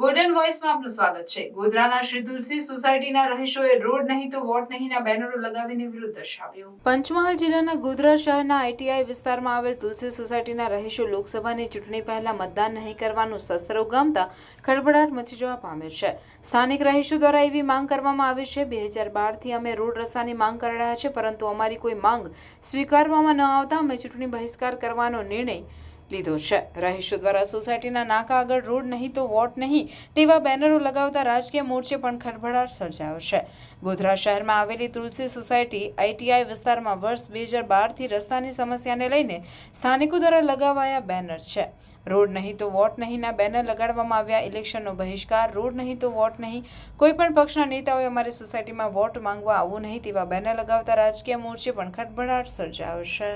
Golden વોઇસમાં આપનું સ્વાગત છે. ગોધરાના શ્રી તુલસી સોસાયટીના રહીશોએ રોડ નહીં તો વોટ નહીંના બેનરો લગાવીને વિરોધ દર્શાવ્યો. પંચમહાલ જિલ્લાના ગોધરા શહેરના આઈટીઆઈ વિસ્તારમાં આવેલ તુલસી સોસાયટીના રહીશો લોકસભાની ચૂંટણી પહેલા મતદાન નહીં કરવાનું શસ્ત્ર ઉગામતા ખળભળાટ મચી જવા પામ્યો છે. સ્થાનિક રહીશો દ્વારા એવી માંગ કરવામાં આવી છે. બે હજાર બારથી અમે રોડ રસ્તાની માંગ કરી રહ્યા છે પરંતુ અમારી કોઈ માંગ સ્વીકારવામાં ન આવતા અમે ચૂંટણી બહિષ્કાર કરવાનો નિર્ણય લીધો છે. રહીશો દ્વારા સોસાયટીના નાકા આગળ રોડ નહીં તો વોટ નહીં, તેવા બેનરો લગાવતા રાજકીય મોરચે પણ ખળભળાટ સર્જાયો છે. ગોધરા શહેરમાં આવેલી તુલસી સોસાયટી આઈટીઆઈ વિસ્તારમાં વર્ષ બે હજાર બારથી રસ્તાની સમસ્યાને લઈને સ્થાનિકો દ્વારા લગાવાયા બેનર છે. રોડ નહીં તો વોટ નહીંના બેનર લગાડવામાં આવ્યા ઇલેક્શનનો બહિષ્કાર, રોડ નહીં તો વોટ નહીં. કોઈપણ પક્ષના નેતાઓએ અમારી સોસાયટીમાં વોટ માંગવા આવવું નહીં તેવા બેનર લગાવતા રાજકીય મોરચે પણ ખટભડાટ સર્જાયો છે.